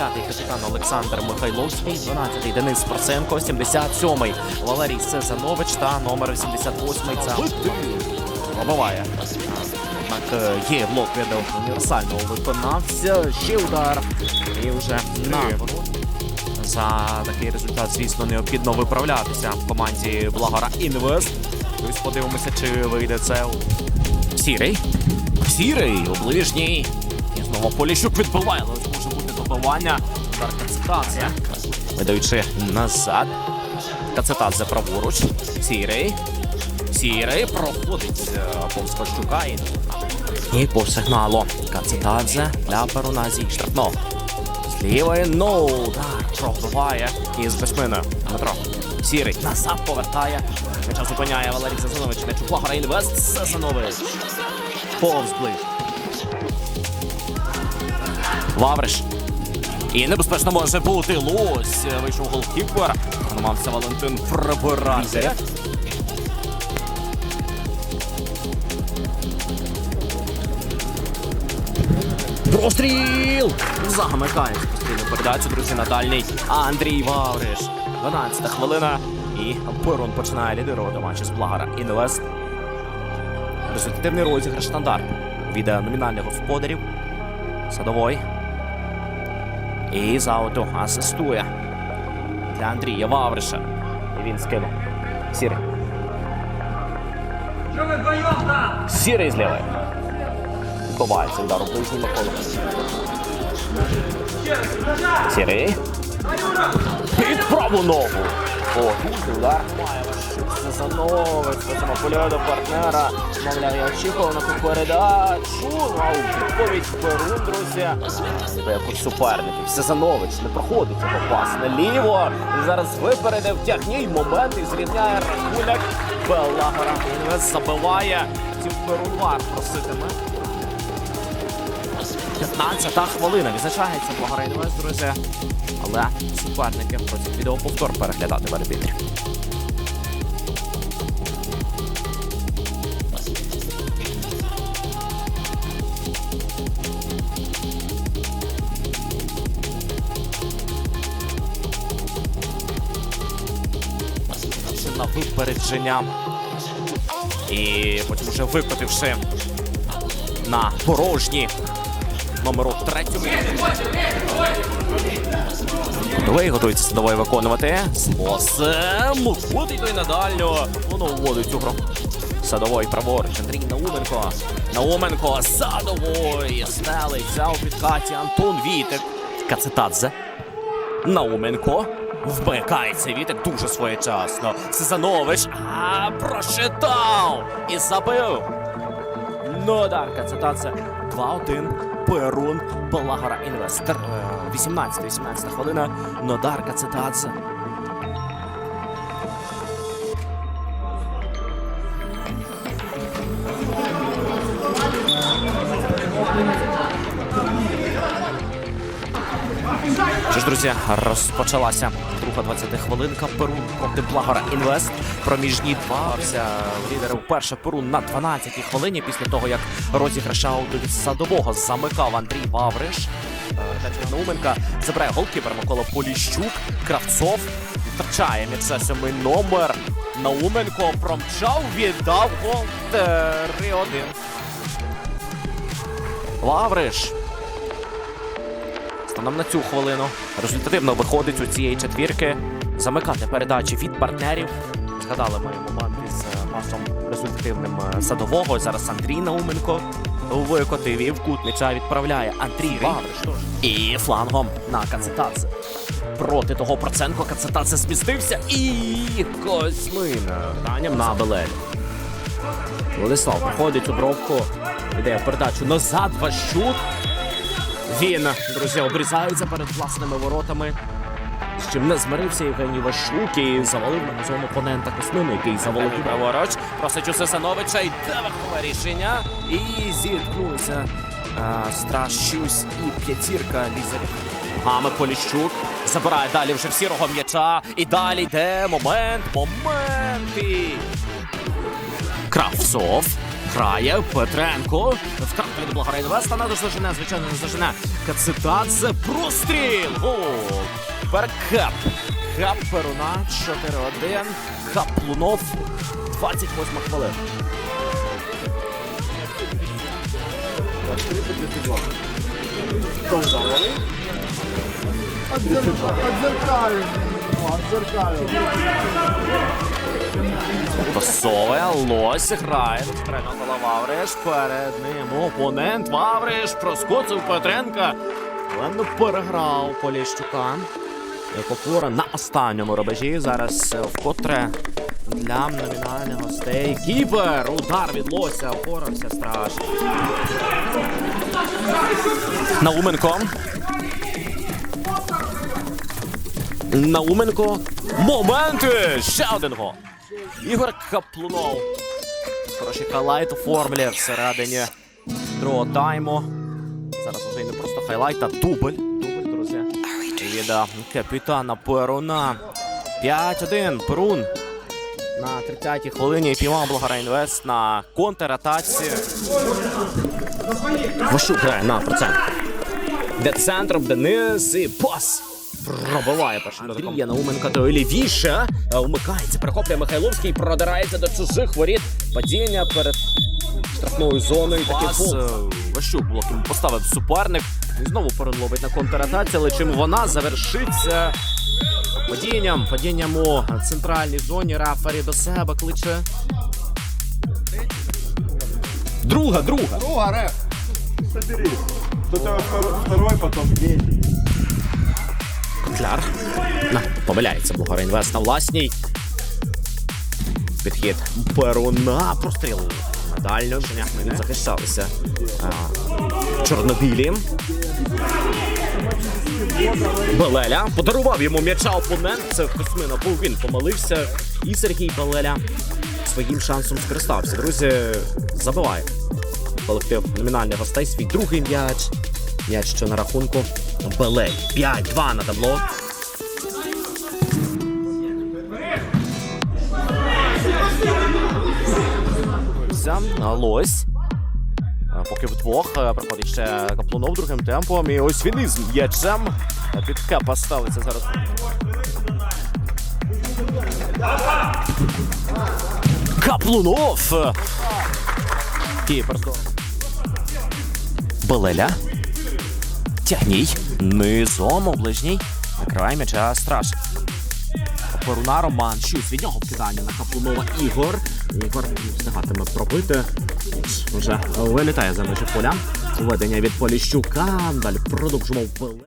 60-й капітан Олександр Михайловський, 12-й Денис Парсенко, 77-й Валерій Сезанович та номер 88-й це пробиває. Однак е, є блок від універсального виконавця. Ще удар. І вже на за такий результат, звісно, необхідно виправлятися в команді Благора Інвест. Ось подивимося, чи вийде це у сірий. Сірий у ближній. І знову Поліщук відбиває. Удар Кацетадзе. Видаючи назад. Кацетадзе праворуч. Сірий. Сірий проходить е, повз Кощука і... І по сигналу Кацетадзе для Перуназі штрафного. З лівої ноу. Удар пробиває. І з безпиною. Дмитро. Сірий назад повертає. М'яча зупиняє Валерій Зазанович. М'яч у Благора Інвест. Зазанович. Повз ближче. Вавриш. І небезпечно може бути Лось. Вийшов голкіпер. Намагався Валентин прибирати. Простріл! Замикає постійну передачу, друзі, на дальній. Андрій Вавриш. 12 хвилина. І Перун починає лідирувати матчі з Благара Інвест. Результативний розіграш стандарт від е, номінальних господарів. Садовой. І з ауту асистує для Андрія Вавриша. І він скинув. Сірий. Сірий з. Відбувається удар у ближній Микола. Сірий. Під праву ногу. О, удар Сезановець. Потім апелює до партнера. Мовляв, я очікував на ту передачу. Ну, а у відповідь Перун, друзі. Ніби як у суперників. Сезанович не проходить його пас наліво. Зараз випередив тягній момент і зрівняє рахунок. Беллагора Інвес забиває. Втім, Перун вар проситиме. 15-та хвилина. Відзначається Благора Інвест, друзі. Але суперники просять відеоповтор переглядати в арбітрі. на випередження. І потім вже викотивши на порожні номеру третьому. Готовий, готується садовий виконувати. З босем. Ходить той на дальню. Воно вводить цю гру. Садовий праворуч. Андрій Науменко. Науменко. Садовий. Стелиться у підкаті Антон Вітик. Кацетадзе. Науменко. Вмикається Вітик дуже своєчасно. Сезанович. А, прошитав. І забив. Ну так, Кацетадзе. 2-1. Перун Балагора Інвестер. 18-18 хвилина. Нодар Кацетадзе. Що ж, друзі, розпочалася друга 20 хвилинка. Перун проти Благора Інвест. Проміжні два лідери вперше Перун на 12-й хвилині після того, як розіграш ауту від садового замикав Андрій Вавриш. Для Науменка забирає голкіпер Микола Поліщук. Кравцов втрачає м'яце сьомий номер. Науменко промчав, віддав гол 3-1. Лавриш. Станом на цю хвилину результативно виходить у цієї четвірки. Замикати передачі від партнерів. Згадали ми момент із е, пасом результативним е, садового. Зараз Андрій Науменко викотив і в кут м'яча відправляє Андрій Вавриш. І флангом на Кацетадзе. Проти того Проценко Кацетадзе змістився і Козьмин данням на Белель. Владислав проходить у бровку. Іде передачу назад. Ващук. Він, друзі, обрізається перед власними воротами. З чим не змирився Євгеній Ващук і завалив на зону опонента Космину, який завалив праворуч. Просить у Сесановича, йде верхове рішення. І зіткнулися а, Страж Щусь і п'ятірка Лізарів. Гами Поліщук забирає далі вже в сірого м'яча. І далі йде момент, момент. І... Кравцов. Грає Петренко. Від Благорай Інвеста. Не зажене, звичайно, не зажене. Кацитадзе. Простріл. Гол. Перкеп. Хап Перуна 4-1. Хап Лунов. 28 хвилин. Отзеркалю. Отзеркалю. Пасове, лось грає. Тренер Вавриш. Перед ним опонент Вавриш проскоцив Петренка. Не переграв Поліщука. Копура на останньому рубежі. Зараз е, вкотре для номінальних гостей. Кіпер! Удар від лося. Впорався страшно. Науменко. Науменко. Моменти! Ще один гол. Ігор Каплунов. Хороший хайлайт оформлює всередині другого тайму. Зараз вже не просто хайлайт, а дубль. Дубль, друзі. Від капітана Перуна. 5-1. Перун. На 30-й хвилині піймав Болгара Інвест на контратаці. Ващук грає на процент. Де центром, Денис і пас. Пробиває першим Андрія Науменко до лівіше. Е, вмикається, прихоплює Михайловський, продирається до чужих воріт. Падіння перед штрафною зоною. Пас, е, Ващук блок йому поставив суперник. І знову переловить на контратаці, але чим вона завершиться падінням, падінням у центральній зоні. Рафарі до себе кличе. Друга, друга. Друга, реф. Собери. Тут второй потом 10. Скляр. Помиляється Бугар Інвест на власній. Підхід Перуна. Простріл. Дально Женя захищалися. Чорнобілі. Белеля подарував йому м'яча опонент. Це Космина був він помилився. І Сергій Белеля своїм шансом скористався. Друзі, забиває колектив номінальних гостей. Свій другий м'яч. М'яч, що на рахунку. Белель. 5-2 на табло. Лось. Поки вдвох а, проходить ще Каплунов другим темпом. І ось він із м'ячем. Під кепа ставиться зараз. Каплунов! Кіпер здорово. Тягній. Низом оближній. Накривай м'яча страж. Поруна Роман. Щось від нього вкидання на Каплунова Ігор. Ігор встигатиме пробити. Вже вилітає за межі поля. Введення від Поліщука. Далі продовжимо.